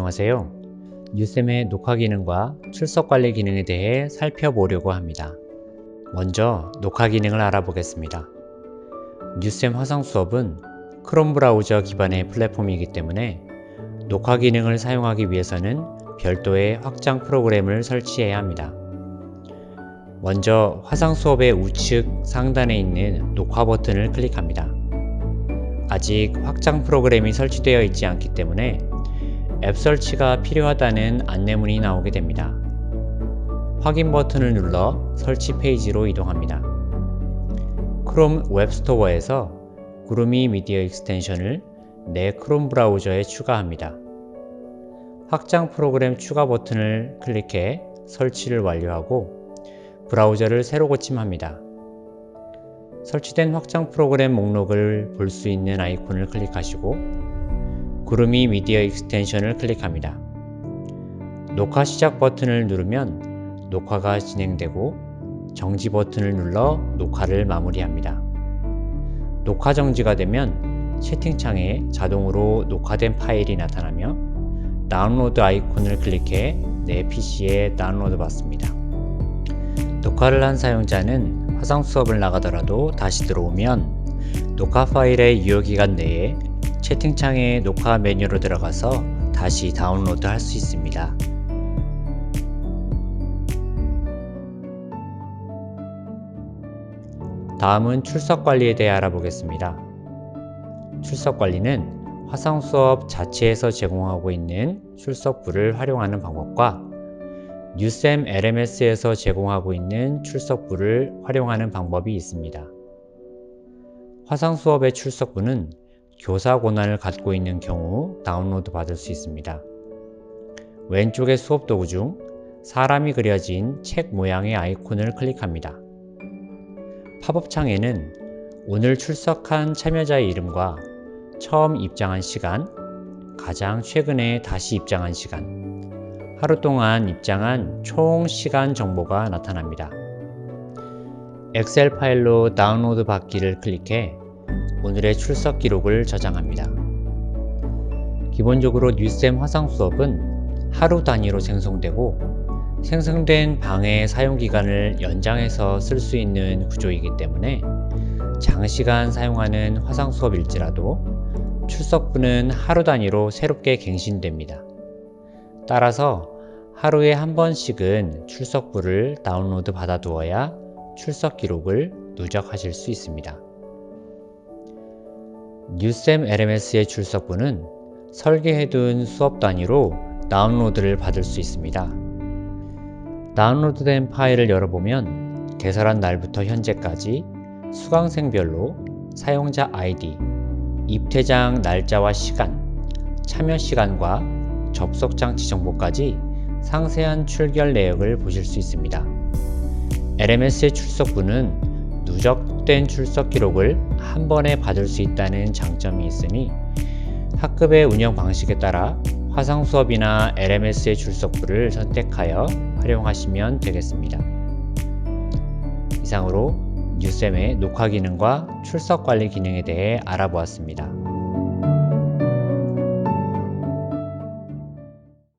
안녕하세요. 뉴쌤의 녹화 기능과 출석 관리 기능에 대해 살펴보려고 합니다. 먼저 녹화 기능을 알아보겠습니다. 뉴쌤 화상 수업은 크롬 브라우저 기반의 플랫폼이기 때문에 녹화 기능을 사용하기 위해서는 별도의 확장 프로그램을 설치해야 합니다. 먼저 화상 수업의 우측 상단에 있는 녹화 버튼을 클릭합니다. 아직 확장 프로그램이 설치되어 있지 않기 때문에 앱 설치가 필요하다는 안내문이 나오게 됩니다. 확인 버튼을 눌러 설치 페이지로 이동합니다. 크롬 웹스토어에서 구루미 미디어 익스텐션을 내 크롬 브라우저에 추가합니다. 확장 프로그램 추가 버튼을 클릭해 설치를 완료하고 브라우저를 새로 고침합니다. 설치된 확장 프로그램 목록을 볼 수 있는 아이콘을 클릭하시고 구름이 미디어 익스텐션을 클릭합니다. 녹화 시작 버튼을 누르면 녹화가 진행되고 정지 버튼을 눌러 녹화를 마무리합니다. 녹화 정지가 되면 채팅창에 자동으로 녹화된 파일이 나타나며 다운로드 아이콘을 클릭해 내 PC에 다운로드 받습니다. 녹화를 한 사용자는 화상 수업을 나가더라도 다시 들어오면 녹화 파일의 유효기간 내에 채팅창의 녹화 메뉴로 들어가서 다시 다운로드 할 수 있습니다. 다음은 출석 관리에 대해 알아보겠습니다. 출석 관리는 화상 수업 자체에서 제공하고 있는 출석부를 활용하는 방법과 뉴쌤 LMS에서 제공하고 있는 출석부를 활용하는 방법이 있습니다. 화상 수업의 출석부는 교사 권한을 갖고 있는 경우 다운로드 받을 수 있습니다. 왼쪽의 수업 도구 중 사람이 그려진 책 모양의 아이콘을 클릭합니다. 팝업 창에는 오늘 출석한 참여자의 이름과 처음 입장한 시간, 가장 최근에 다시 입장한 시간, 하루 동안 입장한 총 시간 정보가 나타납니다. 엑셀 파일로 다운로드 받기를 클릭해 오늘의 출석 기록을 저장합니다. 기본적으로 뉴쌤 화상 수업은 하루 단위로 생성되고 생성된 방의 사용 기간을 연장해서 쓸 수 있는 구조이기 때문에 장시간 사용하는 화상 수업일지라도 출석부는 하루 단위로 새롭게 갱신됩니다. 따라서 하루에 한 번씩은 출석부를 다운로드 받아두어야 출석 기록을 누적하실 수 있습니다. 뉴쌤 LMS의 출석부는 설계해둔 수업 단위로 다운로드를 받을 수 있습니다. 다운로드된 파일을 열어보면 개설한 날부터 현재까지 수강생별로 사용자 아이디, 입퇴장 날짜와 시간, 참여 시간과 접속 장치 정보까지 상세한 출결 내역을 보실 수 있습니다. LMS의 출석부는 누적된 출석 기록을 한 번에 받을 수 있다는 장점이 있으니 학급의 운영 방식에 따라 화상 수업이나 LMS의 출석부를 선택하여 활용하시면 되겠습니다. 이상으로 뉴쌤의 녹화 기능과 출석 관리 기능에 대해 알아보았습니다.